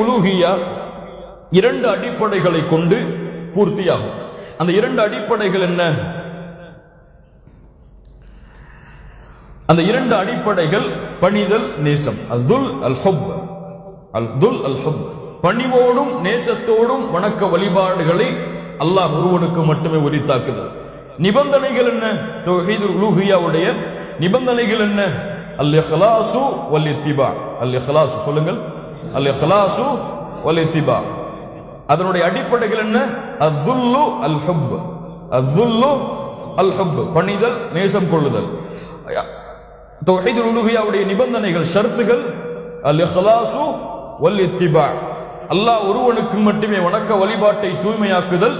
உலூஹியா இரண்டு அடிப்படைகளை கொண்டு பூர்த்தியாகும். அந்த இரண்டு அடிப்படைகள் என்ன? அந்த இரண்டு அடிப்படைகள் பணிதல் நேசம். அல்துல் அல் அல் அல்துல் அல் ஹுப் பணிவோடும் நேசத்தோடும் வணக்க வழிபாடுகளை அல்லாஹ் ஒருவனுக்கு மட்டுமே உரித்தாக்குதல். நிபந்தனைகள் என்ன? உலூஹியாவுடைய நிபந்தனைகள் என்ன? அல் இஹ்லாசு வல் இத்திபா அல் இஹ்லாசு சொல்லுங்கள். அல் இஹ்லாசு வல் இத்திபா அதனுடைய அடிப்படைகள் என்ன? அத்துல்லு அல் ஹுப் அத்துல்லு அல் ஹுப் பணிதல் நேசம் கொள்ளுதல். தௌஹீதுல் உலூஹியாவுடைய நிபந்தனைகள் ஷர்த்துகள். அல் இஹ்லாசு வல் இத்திபா அல்லாஹ் ஒருவனுக்கு மட்டுமே வணக்க வழிபாட்டை தூய்மையாக்குதல்.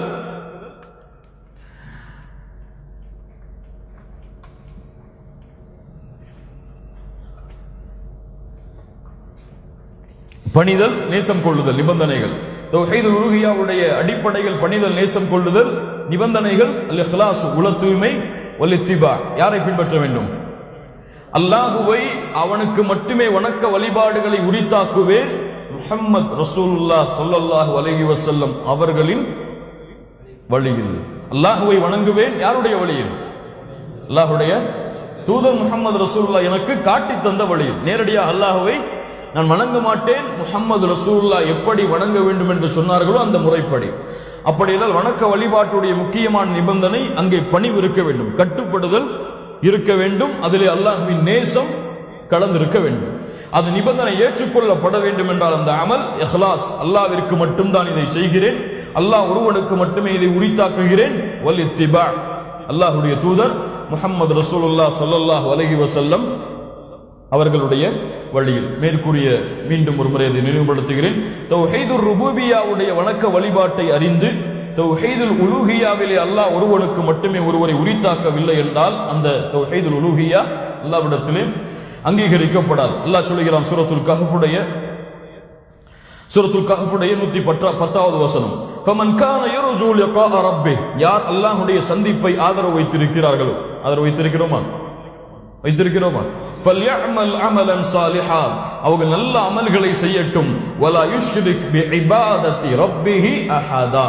பணிதல் நேசம் கொள்ளுதல் நிபந்தனைகள். தௌஹீதுல் உருகியாவுடைய அடிப்படைகள் பணிதல் நேசம் கொள்ளுதல் நிபந்தனைகள் அல்ல ஹிலாஸ் உல தூய்மை வல் யாரை பின்பற்ற வேண்டும்? அல்லாஹுவை அவனுக்கு மட்டுமே வணக்க வழிபாடுகளை உரித்தாக்குவேன். முஹம்மத் ரசூல்லா சொல்லல்லாஹு அலஹி வசல்லம் அவர்களின் வழியில். அல்லாஹுவை வணங்குவேன். யாருடைய வழியில்? அல்லாஹுடைய தூதர் முகமது ரசூல்லா எனக்கு காட்டி தந்த வழியில். நேரடியாக அல்லாஹுவை நான் வணங்க மாட்டேன். முகம்மது ரசூல்லா எப்படி வணங்க வேண்டும் என்று சொன்னார்களோ அந்த முறைப்படி. அப்படியெல்லாம் வணக்க வழிபாட்டுடைய முக்கியமான நிபந்தனை அங்கே பணிவு இருக்க வேண்டும். கட்டுப்படுதல் இருக்க வேண்டும். அதிலே அல்லாஹுவின் நேசம் கலந்திருக்க வேண்டும். அது நிபந்தனை ஏற்றுக்கொள்ளப்பட வேண்டும் என்றால் அந்த அமல் எஹ்லாஸ் அல்லாவிற்கு மட்டும்தான் இதை செய்கிறேன். அல்லாஹ் ஒருவனுக்கு மட்டுமே இதை உரித்தாக்குகிறேன். வல் இத்திபா. அல்லாஹுடைய தூதர் முஹம்மது ரசூலுல்லாஹ் சொல்லல்லாஹ் வலகி வசல்லம் அவர்களுடைய வழியில். மேற்கூறிய மீண்டும் ஒரு முறை அதை நினைவுபடுத்துகிறேன். தௌஹீதுர் ருபூபியாவுடைய வணக்க வழிபாட்டை அறிந்து தௌஹீதுல் உலூஹியாவிலே அல்லாஹ் ஒருவனுக்கு மட்டுமே ஒருவரை உரித்தாக்கவில்லை என்றால் அந்த தௌஹீதுல் உலூஹியா அல்லாவிடத்திலே அங்கீகரிக்கப்படாது. அல்லாஹ் சொல்லுகிறான் சூரத்துல் கஹஃபுடைய சூரத்துல் கஹஃபுடைய நூத்தி பற்றா பத்தாவது வசனம். ஃபமன் கான யர்ஜு லிகா ரப்பி யார் அல்லாஹ்வுடைய சந்திப்பை ஆதரவு வைத்திருக்கிறார்களோ ஆதரவு வைத்திருக்கிறோமா? வைத்திருக்கிறோமா? ஃபல்யஅமல் அமலன் சாலிஹா அவங்க நல்ல அமல்களை செய்யட்டும். வலா யுஷ்ரிக் பி இபாதத்தி ரப்பிஹி அஹதா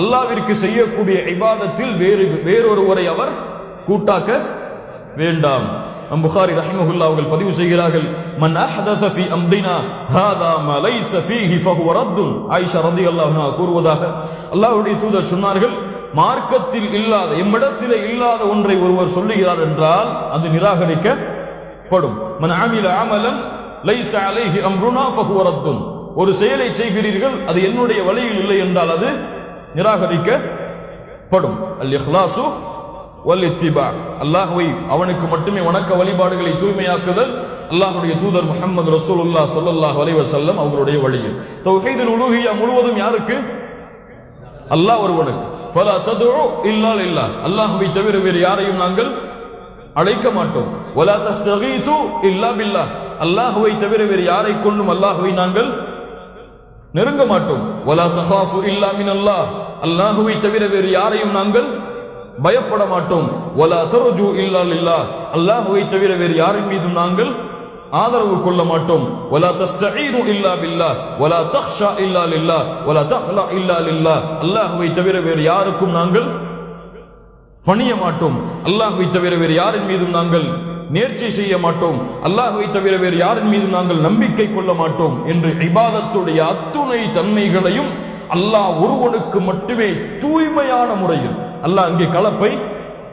அல்லாஹ்விற்கு செய்யக்கூடிய இபாதத்தில் வேறு வேறொருவரை அவர் கூட்டாக்க வேண்டாம். நம் புகாரி ரஹிமஹுல்லா அவர்கள் பதிவு செய்கிறார்கள். மன் அஹதத ஃபி அம்ரினா ஹாதா மா லைஸ ஃபீஹி ஃபஹுவ ரத்துன். ஆயிஷா ரலியல்லாஹு அன்ஹா கூறுவதாக அல்லாஹ்வுடைய தூதர் சொன்னார்கள். மார்க்கத்தில் இல்லாத எம்மிடத்தில் இல்லாத ஒன்றை ஒருவர் சொல்லுகிறார் என்றால் அது நிராகரிக்கப்படும். மன் ஆமில அமலன் லைஸ அலைஹி அம்ருனா ஃபஹுவ ஒரு செயலை செய்கிறீர்கள் அது என்னுடைய வழியில் இல்லை என்றால் அது நிராகரிக்கப்படும். அல் இஹ்லாசு வல் இத்திபா. அல்லாஹ்வை அவனுக்கு மட்டுமே வணக்க வழிபாடுகளை தூய்மையாக்குதல் அல்லாஹுடைய தூதர் முகமது ரசூலுல்லா சல்லாஹ் அலைவசல்லம் வஸல்லம் அவர்களுடைய வழியில். தௌஹீதுல் உலூஹியா முழுவதும் யாருக்கு? அல்லாஹ் ஒருவனுக்கு. ஃபலா ததுஉ இல்லா அல்லாஹுவை தவிர வேறு யாரையும் நாங்கள் அழைக்க மாட்டோம். வலா தஸ்தகீது இல்லா பில்லா. அல்லாஹுவை தவிர வேறு யாரை கொண்டும் அல்லாஹுவை நாங்கள் நெருங்க மாட்டோம். வலா தஹாஃபு இல்லா மின் அல்லாஹ் அல்லாஹுவை தவிர வேறு யாரையும் நாங்கள் பயப்பட மாட்டோம். வலா தருஜு இல்லா இல்லா அல்லாஹுவை தவிர வேறு யாரின் மீதும் நாங்கள் ஆதரவு கொள்ள மாட்டோம். வலா தஸ்தஈனு இல்லா பில்லாஹ். வலா தக்ஷா இல்லா லில்லாஹ். வலா தஹ்லா இல்லா லில்லாஹ். அல்லாஹுவை தவிர வேறு யாருக்கும் நாங்கள் பணிய மாட்டோம். அல்லாஹ்வை தவிர வேறு யாரின் மீதும் நாங்கள் நேர்ச்சி செய்ய மாட்டோம். அல்லாஹுவை தவிர வேறு யாரின் மீதும் நாங்கள் நம்பிக்கை கொள்ள மாட்டோம் என்று இபாதத்துடைய அத்துணை தன்மைகளையும் அல்லாஹ் ஒருவனுக்கு மட்டுமே தூய்மையான முறையில் அல்லாஹ் அங்கே கலப்பை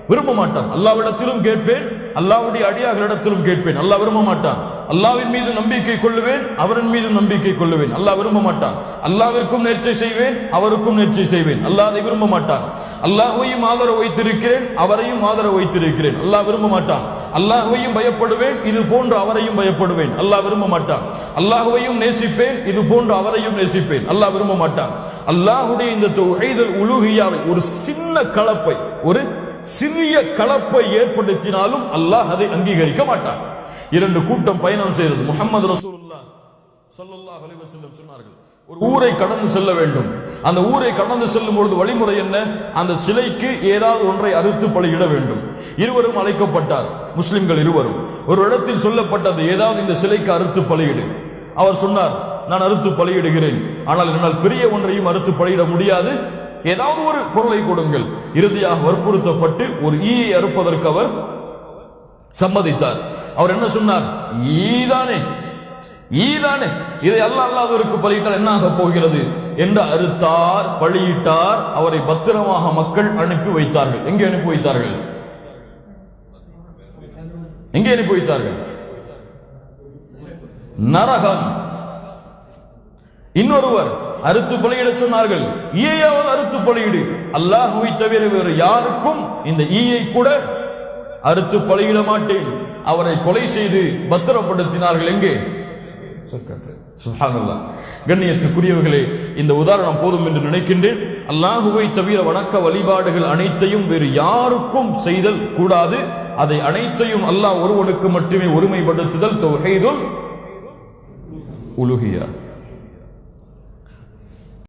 விரும்ப மாட்டான் அல்லாவிடத்திலும் கேட்பேன் அல்லாவுடைய அடியார்களிடத்திலும் கேட்பேன். அல்லாஹ் விரும்ப மாட்டான் அல்லாவின் மீது நம்பிக்கை கொள்ளுவேன் அவரின் மீது நம்பிக்கை கொள்ளுவேன். அல்லாஹ் விரும்ப மாட்டான் அல்லாவிற்கும் நேர்ச்சை செய்வேன் அவருக்கும் நேர்ச்சை செய்வேன். அல்லாஹ் அதை விரும்ப மாட்டான் அல்லாஹையும் ஆதரவு வைத்திருக்கிறேன் அவரையும் ஆதரவு வைத்திருக்கிறேன். அல்லாஹ் விரும்ப மாட்டான் அல்லாஹ்வையும் பயப்படுவேன் இது போன்று அவரையும் பயப்படுவேன். அல்லாஹ் விரும்ப மாட்டான் அல்லாஹ்வையும் நேசிப்பேன் இது போன்று அவரையும் நேசிப்பேன். அல்லாஹ் விரும்ப மாட்டான் அல்லாஹுடைய இந்த தௌஹீதுல் ஒரு சின்ன கலப்பை ஒரு சிறிய கலப்பை ஏற்படுத்தினாலும் அல்லாஹ் அதை அங்கீகரிக்க மாட்டார் இரண்டு கூட்டம் பயணம் செய்தது. முகமது ரசூலுல்லா ஸல்லல்லாஹு அலைஹி சொன்னார்கள் ஒரு ஊரை கடந்து செல்ல வேண்டும். அந்த ஊரை கடந்து செல்லும் பொழுது வழிமுறை என்ன? அந்த சிலைக்கு ஏதாவது ஒன்றை அறுத்து பலியிட வேண்டும். இருவரும் அழைக்கப்பட்டார். முஸ்லிம்கள் இருவரும். ஒரு இடத்தில் சொல்லப்பட்டது ஏதாவது இந்த சிலைக்கு அறுத்து பலியிடு. அவர் சொன்னார் நான் அறுத்து பலியிடுகிறேன். ஆனால் என்னால் பெரிய ஒன்றையும் அறுத்து பலியிட முடியாது. ஏதாவது ஒரு பொருளை கொடுங்கள். இறுதியாக வற்புறுத்தப்பட்டு ஒரு ஈயை அறுப்பதற்கு அவர் சம்மதித்தார். அவர் என்ன சொன்னார்? ஈதானே ஈதானே இதை அல்ல அல்லாதவருக்கு பலியிட்டால் என்ன ஆக போகிறது? என்று அறுத்தார் பலியிட்டார் அவரை பத்திரமாக மக்கள் அனுப்பி வைத்தார்கள். எங்கே அனுப்பி வைத்தார்கள்? எங்கே அனுப்பி வைத்தார்கள்? நரகம். இன்னொருவர் அறுத்து பலியிட சொன்னார்கள். ஈயாவது அறுத்து பலியிடு அல்லாஹுவை தவிர வேறு யாருக்கும் இந்த ஈயை கூட அறுத்து பலியிட மாட்டேன். அவரை கொலை செய்து பத்திரப்படுத்தினார்கள் எங்கே? கண்ணியத்துக்குரியவர்களே இந்த உதாரணம் போதும் என்று நினைக்கின்றேன். அல்லாஹுவை தவிர வணக்க வழிபாடுகள் அனைத்தையும் வேறு யாருக்கும் செய்தல் கூடாது. அதை அனைத்தையும் அல்லாஹ் ஒருவனுக்கு மட்டுமே ஒருமைப்படுத்துதல் தொகைதும் உலுகியா